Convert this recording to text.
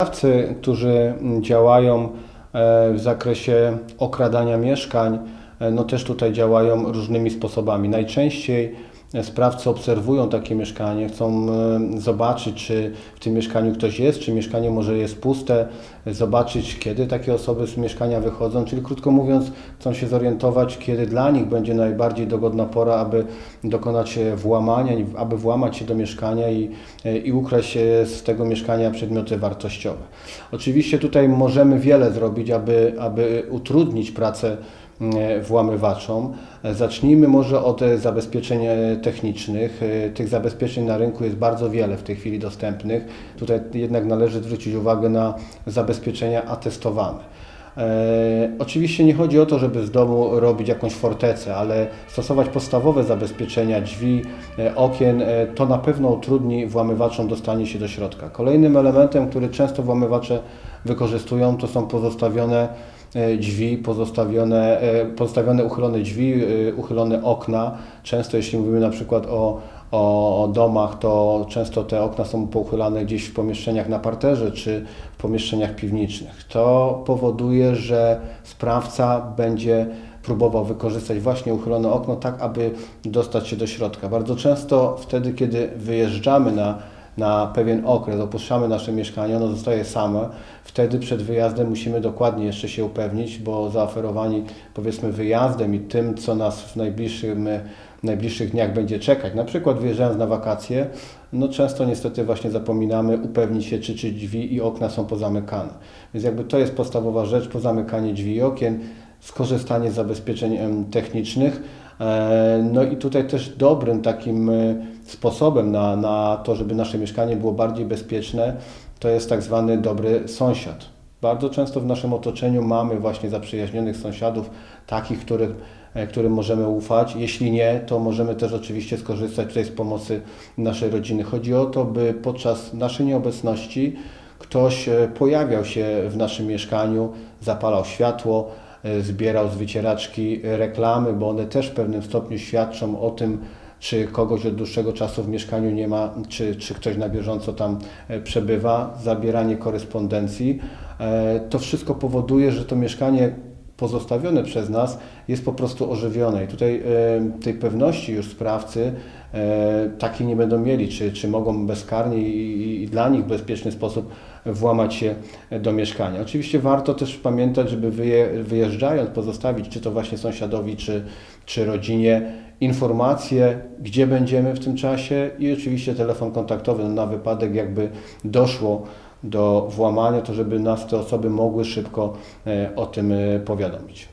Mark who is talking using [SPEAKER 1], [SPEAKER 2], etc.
[SPEAKER 1] Sprawcy, którzy działają e, w zakresie okradania mieszkań, e, no też tutaj działają różnymi sposobami. Najczęściej sprawcy obserwują takie mieszkanie, chcą e, zobaczyć, czy w tym mieszkaniu ktoś jest, czy mieszkanie może jest puste, e, zobaczyć, kiedy takie osoby z mieszkania wychodzą, czyli krótko mówiąc, chcą się zorientować, kiedy dla nich będzie najbardziej dogodna pora, aby dokonać e, włamania, aby włamać się do mieszkania i, i ukraść z tego mieszkania przedmioty wartościowe. Oczywiście tutaj możemy wiele zrobić, aby, aby utrudnić pracę włamywaczom. E, Zacznijmy może od e, zabezpieczeń e, technicznych. Tych zabezpieczeń na rynku jest bardzo wiele w tej chwili dostępnych. Tutaj jednak należy zwrócić uwagę na zabezpieczenia atestowane. Oczywiście nie chodzi o to, żeby z domu robić jakąś fortecę, ale stosować podstawowe zabezpieczenia drzwi, okien, to na pewno utrudni włamywaczom dostanie się do środka. Kolejnym elementem, który często włamywacze wykorzystują, to są pozostawione drzwi, pozostawione, e, pozostawione uchylone drzwi, e, uchylone okna. Często jeśli mówimy na przykład o, o domach, to często te okna są pouchylane gdzieś w pomieszczeniach na parterze czy w pomieszczeniach piwniczych. To powoduje, że sprawca będzie próbował wykorzystać właśnie uchylone okno tak, aby dostać się do środka. Bardzo często wtedy, kiedy wyjeżdżamy na na pewien okres, opuszczamy nasze mieszkanie, ono zostaje same. Wtedy przed wyjazdem musimy dokładnie jeszcze się upewnić, bo zaoferowani powiedzmy wyjazdem i tym, co nas w najbliższym, w najbliższych dniach będzie czekać, na przykład wyjeżdżając na wakacje, no często niestety właśnie zapominamy upewnić się, czy, czy drzwi i okna są pozamykane. Więc jakby to jest podstawowa rzecz, pozamykanie drzwi i okien, skorzystanie z zabezpieczeń technicznych. E, No i tutaj też dobrym takim e, sposobem na, na to, żeby nasze mieszkanie było bardziej bezpieczne, to jest tak zwany dobry sąsiad. Bardzo często w naszym otoczeniu mamy właśnie zaprzyjaźnionych sąsiadów, takich, których, e, którym możemy ufać. Jeśli nie, to możemy też oczywiście skorzystać tutaj z pomocy naszej rodziny. Chodzi o to, by podczas naszej nieobecności ktoś e, pojawiał się w naszym mieszkaniu, zapalał światło, e, zbierał z wycieraczki reklamy, bo one też w pewnym stopniu świadczą o tym, czy kogoś od dłuższego czasu w mieszkaniu nie ma, czy, czy ktoś na bieżąco tam e, przebywa, zabieranie korespondencji. E, To wszystko powoduje, że to mieszkanie pozostawione przez nas jest po prostu ożywione. I tutaj e, tej pewności już sprawcy e, takiej nie będą mieli, czy, czy mogą bezkarnie i, i dla nich w bezpieczny sposób włamać się do mieszkania. Oczywiście warto też pamiętać, żeby wyje, wyjeżdżając pozostawić, czy to właśnie sąsiadowi, czy, czy rodzinie, informacje, gdzie będziemy w tym czasie i oczywiście telefon kontaktowy na wypadek, jakby doszło do włamania, to żeby nas te osoby mogły szybko e, o tym e, powiadomić.